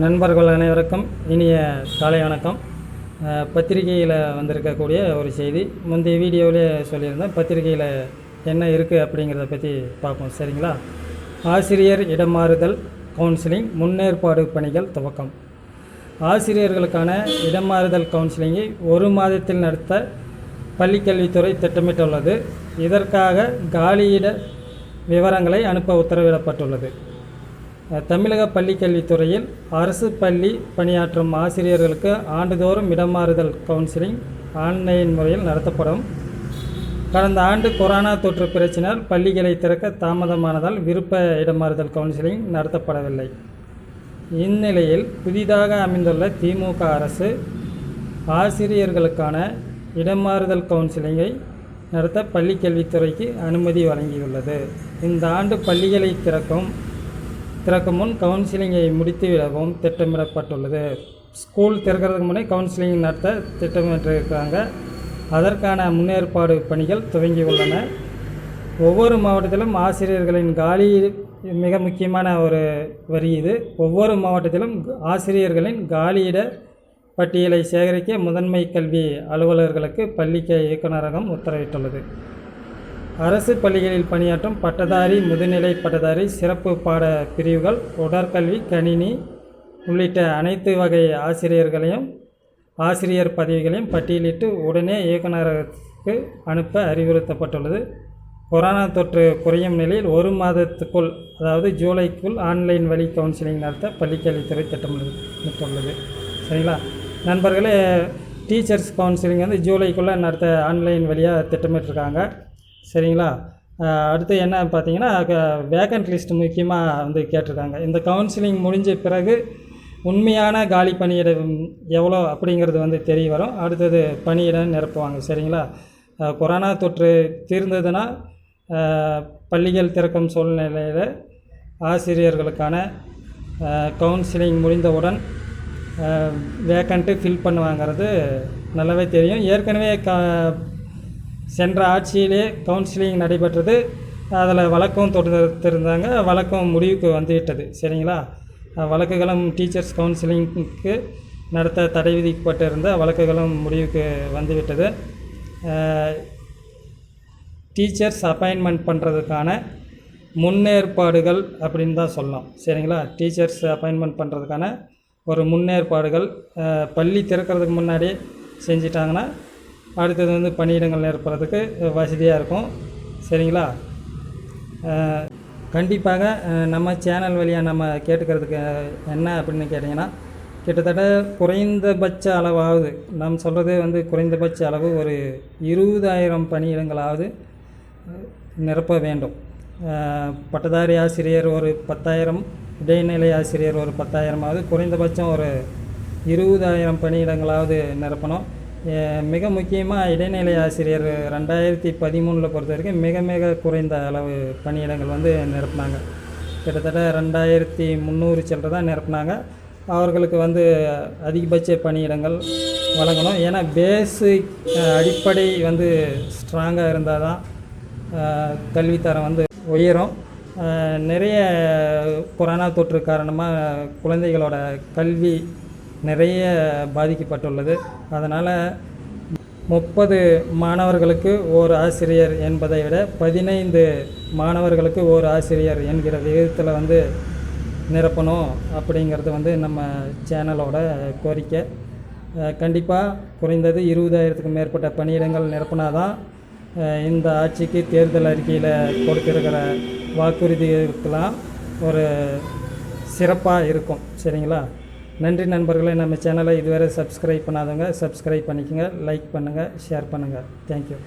நண்பர்கள் அனைவருக்கும் இனிய காலை வணக்கம். பத்திரிகையில் வந்திருக்கக்கூடிய ஒரு செய்தி. முந்தைய வீடியோவிலே சொல்லியிருந்தேன் பத்திரிகையில் என்ன இருக்குது அப்படிங்கிறத பற்றி பார்ப்போம். சரிங்களா? ஆசிரியர் இடமாறுதல் கவுன்சிலிங் முன்னேற்பாடு பணிகள் துவக்கம். ஆசிரியர்களுக்கான இடமாறுதல் கவுன்சிலிங்கை ஒரு மாதத்தில் நடத்த பள்ளிக்கல்வித்துறை திட்டமிட்டுள்ளது. இதற்காக காலியிட விவரங்களை அனுப்ப உத்தரவிடப்பட்டுள்ளது. தமிழக பள்ளிக்கல்வித்துறையில் அரசு பள்ளி பணியாற்றும் ஆசிரியர்களுக்கு ஆண்டுதோறும் இடமாறுதல் கவுன்சிலிங் ஆன்லைன் முறையில் நடத்தப்படும். கடந்த ஆண்டு கொரோனா தொற்று பிரச்சினால் பள்ளிகளை திறக்க தாமதமானதால் விருப்ப இடமாறுதல் கவுன்சிலிங் நடத்தப்படவில்லை. இந்நிலையில் புதிதாக அமைந்துள்ள திமுக அரசு ஆசிரியர்களுக்கான இடமாறுதல் கவுன்சிலிங்கை நடத்த பள்ளிக்கல்வித்துறைக்கு அனுமதி வழங்கியுள்ளது. இந்த ஆண்டு பள்ளிகளை திறக்கும் திறக்கும் முன் கவுன்சிலிங்கை முடித்து விடவும் திட்டமிடப்பட்டுள்ளது. ஸ்கூல் திறக்கிறதுக்கு முன்னே கவுன்சிலிங் நடத்த திட்டமிட்டிருக்கிறாங்க அதற்கான முன்னேற்பாடு பணிகள் துவங்கியுள்ளன ஒவ்வொரு மாவட்டத்திலும் ஆசிரியர்களின் காலி மிக முக்கியமான ஒரு வரி இது. ஒவ்வொரு மாவட்டத்திலும் ஆசிரியர்களின் காலியிட பட்டியலை சேகரிக்க முதன்மை கல்வி அலுவலர்களுக்கு பள்ளிக்க இயக்குநரகம் உத்தரவிட்டுள்ளது. அரசு பள்ளிகளில் பணியாற்றும் பட்டதாரி முதுநிலை பட்டதாரி சிறப்பு பாட பிரிவுகள் உடற்கல்வி கணினி உள்ளிட்ட அனைத்து வகை ஆசிரியர்களையும் ஆசிரியர் பதவிகளையும் பட்டியலிட்டு உடனே இயக்குநரகத்துக்கு அனுப்ப அறிவுறுத்தப்பட்டுள்ளது. கொரோனா தொற்று குறையும் நிலையில் ஒரு மாதத்துக்குள் அதாவது ஜூலைக்குள் ஆன்லைன் வழி கவுன்சிலிங் நடத்த பள்ளிக்கல்வித்துறை திட்டமிட்டுள்ளது. சரிங்களா? நண்பர்களே டீச்சர்ஸ் கவுன்சிலிங் வந்து ஜூலைக்குள்ளே நடத்த ஆன்லைன் வழியாக திட்டமிட்டிருக்காங்க. சரிங்களா? அடுத்து என்ன பார்த்தீங்கன்னா வேக்கண்ட் லிஸ்ட் முக்கியமாக வந்து கேட்டிருக்காங்க. இந்த கவுன்சிலிங் முடிஞ்ச பிறகு உண்மையான காலி பணியிடம் எவ்வளோ அப்படிங்கிறது வந்து தெரிய வரும். அடுத்தது பணியிடம் நிரப்புவாங்க சரிங்களா? கொரோனா தொற்று தீர்ந்ததுன்னா பள்ளிகள் திறக்கும் சூழ்நிலையில் ஆசிரியர்களுக்கான கவுன்சிலிங் முடிந்தவுடன் வேக்கண்ட்டு ஃபில் பண்ணுவாங்கிறது நல்லாவே தெரியும். ஏற்கனவே க சென்ற ஆட்சியிலே கவுன்சிலிங் நடைபெற்றது. அதில் வழக்கம் தொடர்ந்திருந்தாங்க வழக்கம் முடிவுக்கு வந்துவிட்டது. சரிங்களா? வழக்குகளும் டீச்சர்ஸ் கவுன்சிலிங்க்கு நடத்த தடை விதிக்கப்பட்டிருந்த வழக்குகளும் முடிவுக்கு வந்துவிட்டது. டீச்சர்ஸ் அப்பாயின்மெண்ட் பண்ணுறதுக்கான முன்னேற்பாடுகள் அப்படின்னு தான் சொல்லலாம். சரிங்களா? டீச்சர்ஸ் அப்பாயின்மெண்ட் பண்ணுறதுக்கான ஒரு முன்னேற்பாடுகள் பள்ளி திறக்கிறதுக்கு முன்னாடி செஞ்சிட்டாங்கன்னா அடுத்தது வந்து பணியிடங்கள் நிரப்புறதுக்கு வசதியாக இருக்கும். சரிங்களா? கண்டிப்பாக நம்ம சேனல் வழியாக நம்ம கேட்டுக்கிறதுக்கு என்ன அப்படின்னு கேட்டிங்கன்னா கிட்டத்தட்ட குறைந்தபட்ச அளவாவது நாம் சொல்கிறது வந்து குறைந்தபட்ச அளவு ஒரு இருபதாயிரம் பணியிடங்களாவது நிரப்ப வேண்டும். பட்டதாரி ஆசிரியர் ஒரு பத்தாயிரம் இடைநிலை ஆசிரியர் ஒரு பத்தாயிரமாவது குறைந்தபட்சம் ஒரு இருபதாயிரம் பணியிடங்களாவது நிரப்பணும். மிக முக்கியமாக இடைநிலை ஆசிரியர் ரெண்டாயிரத்தி பதிமூணில் பொறுத்த வரைக்கும் மிக மிக குறைந்த அளவு பணியிடங்கள் வந்து நிரப்புனாங்க. கிட்டத்தட்ட ரெண்டாயிரத்தி முந்நூறு சில்லற தான் நிரப்புனாங்க. அவர்களுக்கு வந்து அதிகபட்ச பணியிடங்கள் வழங்கணும். ஏன்னா பேசிக் அடிப்படை வந்து ஸ்ட்ராங்காக இருந்தால் தான் கல்வித்தரம் வந்து உயரும். நிறைய கொரோனா தொற்று காரணமாக குழந்தைகளோட கல்வி நிறைய பாதிக்கப்பட்டுள்ளது. அதனால் முப்பது மாணவர்களுக்கு ஓர் ஆசிரியர் என்பதை விட பதினைந்து மாணவர்களுக்கு ஓர் ஆசிரியர் என்கிற விகிதத்தில் வந்து நிரப்பணும் அப்படிங்கிறது வந்து நம்ம சேனலோட கோரிக்கை. கண்டிப்பாக குறைந்தது இருபதாயிரத்துக்கு மேற்பட்ட பணியிடங்கள் நிரப்பினாதான் இந்த ஆட்சிக்கு தேர்தல் அறிக்கையில் கொடுத்துருக்கிற வாக்குறுதிகளுக்கெல்லாம் ஒரு சிறப்பாக இருக்கும். சரிங்களா? நன்றி நண்பர்களே நம்ம சேனலை இதுவரை சப்ஸ்கிரைப் பண்ணாதவங்க சப்ஸ்கிரைப் பண்ணிக்கோங்க லைக் பண்ணுங்கள் ஷேர் பண்ணுங்கள் தேங்க்யூ